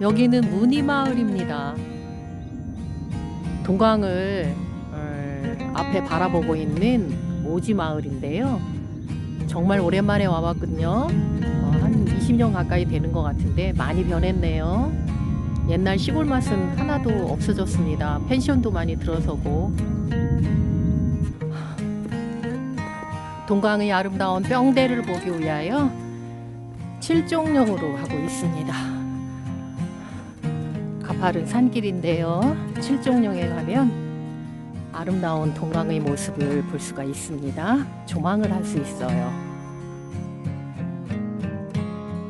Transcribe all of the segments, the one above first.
여기는 문이마을입니다. 동강을 어, 앞에 바라보고 있는 오지마을인데요. 정말 오랜만에 와봤거든요. 어, 한 20년 가까이 되는 것 같은데 많이 변했네요. 옛날 시골 맛은 하나도 없어졌습니다. 펜션도 많이 들어서고. 동강의 아름다운 뿅대를 보기 위하여 칠종령으로 하고 있습니다. 가파른 산길인데요. 칠종령에 가면 아름다운 동강의 모습을 볼 수가 있습니다. 조망을 할 수 있어요.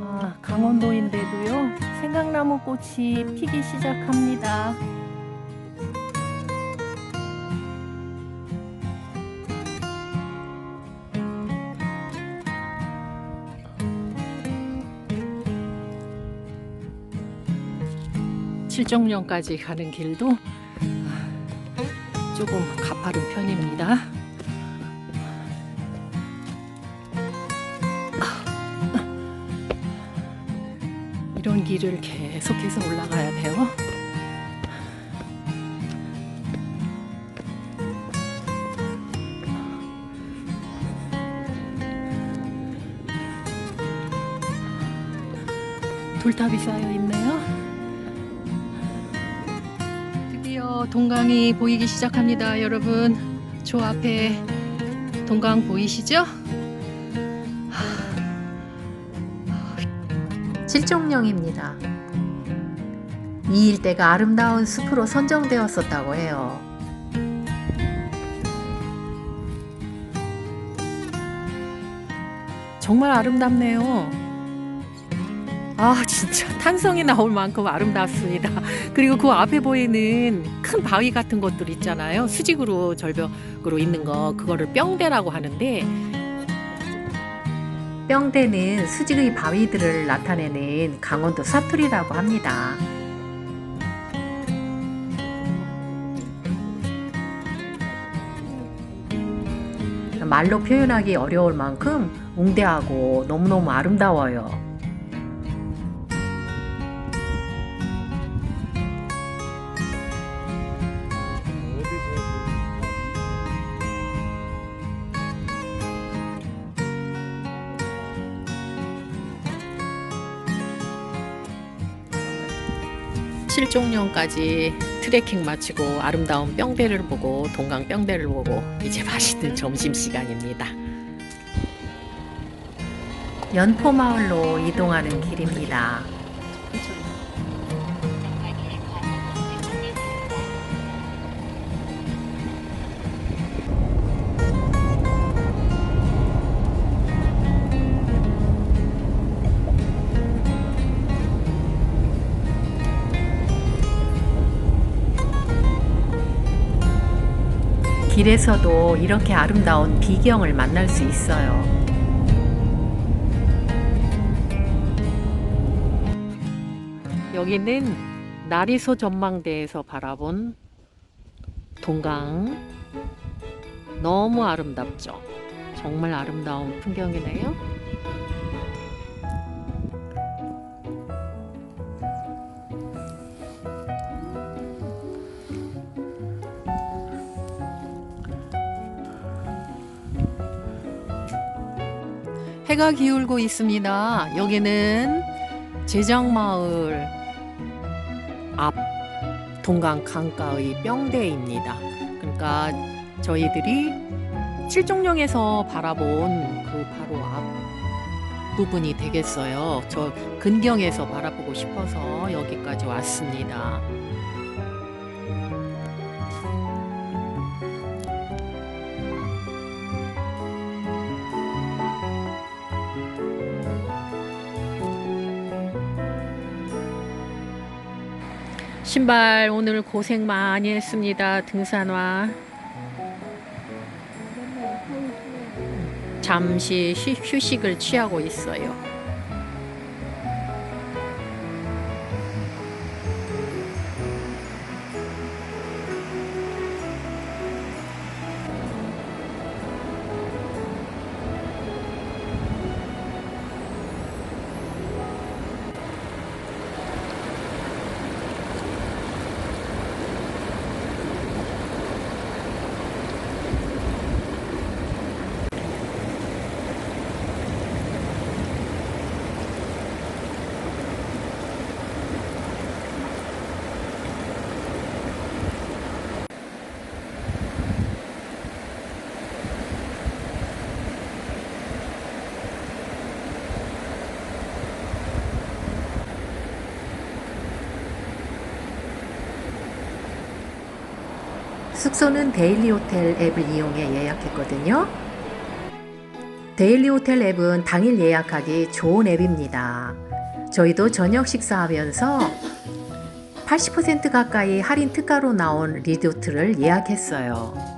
아, 강원도인데도요. 생강나무 꽃이 피기 시작합니다. 칠정령까지 가는 길도 조금 가파른 편입니다. 이런 길을 계속해서 올라가야 돼요. 돌탑이 쌓여 있네요. 어 동강이 보이기 시작합니다, 여러분. 저 앞에 동강 보이시죠? 칠종령입니다. 이 일대가 아름다운 숲으로 선정되었었다고 해요. 정말 아름답네요. 아, 진짜 탄성이 나올 만큼 아름답습니다. 그리고 그 앞에 보이는 큰 바위 같은 것들 있잖아요. 수직으로 절벽으로 있는 거, 그거를 뿅대라고 하는데, 뿅대는 수직의 바위들을 나타내는 강원도 사투리라고 합니다. 말로 표현하기 어려울 만큼 웅대하고 너무너무 아름다워요. 칠종령까지 트레킹 마치고 아름다운 뿅대를 보고 동강 뿅대를 보고 이제 맛있는 점심 시간입니다. 연포마을로 이동하는 길입니다. 길에서도 이렇게 아름다운 비경을 만날 수 있어요. 여기는 나리소 전망대에서 바라본 동강. 너무 아름답죠? 정말 아름다운 풍경이네요. 해가 기울고 있습니다. 여기는 제장마을 앞 동강 강가의 뿅대입니다. 그러니까 저희들이 칠종령에서 바라본 그 바로 앞 부분이 되겠어요. 저 근경에서 바라보고 싶어서 여기까지 왔습니다. 신발 오늘 고생 많이 했습니다. 등산화. 잠시 휴, 휴식을 취하고 있어요. 숙소는 데일리 호텔 앱을 이용해 예약했거든요. 데일리 호텔 앱은 당일 예약하기 좋은 앱입니다. 저희도 저녁 식사하면서 80% 가까이 할인 특가로 나온 리조트를 예약했어요.